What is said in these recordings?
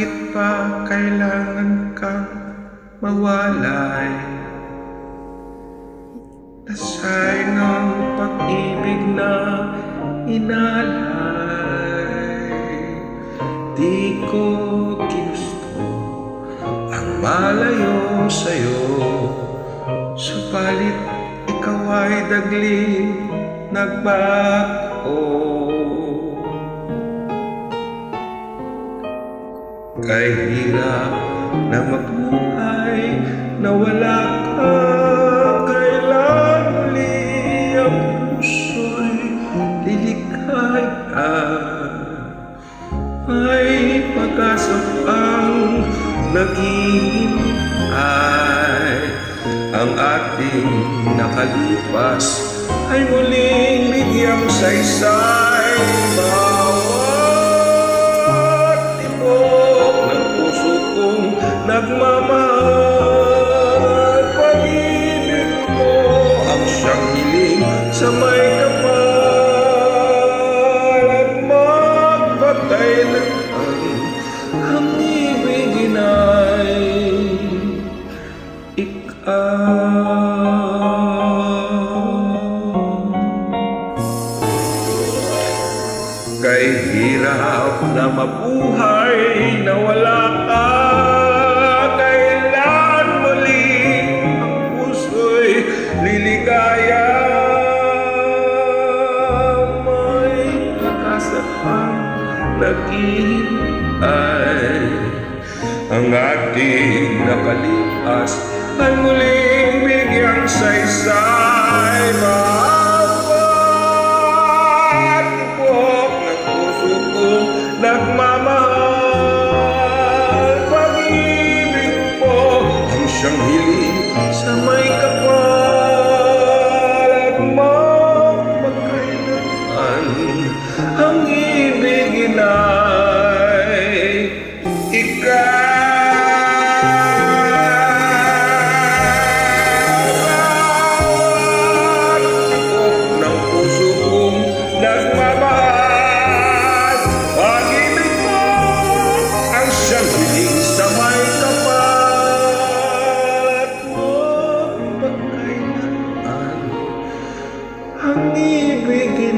Bakit pa kailangan kang mawalay? Nasay ng pag-ibig na inalay. Di ko ginusto ang malayo sa'yo. Subalit ikaw ay dagling nagbago Kay hirap na mabuhay na wala ka. Kailan muli ang puso'y liligaya May pag-asa pang naghihintay Ang ating nakalipas ay muling bigyang saysay Bawat nagmamahal Pag-ibig mo ang siyang hiling sa may kapal At magpatay lang ang ibigin ay ikaw Kay hirap na mabuhay na wala naghihintay Ang ating nakalipas ay muling bigyang saysay Bawat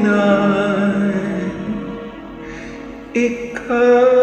ibigin ay ikaw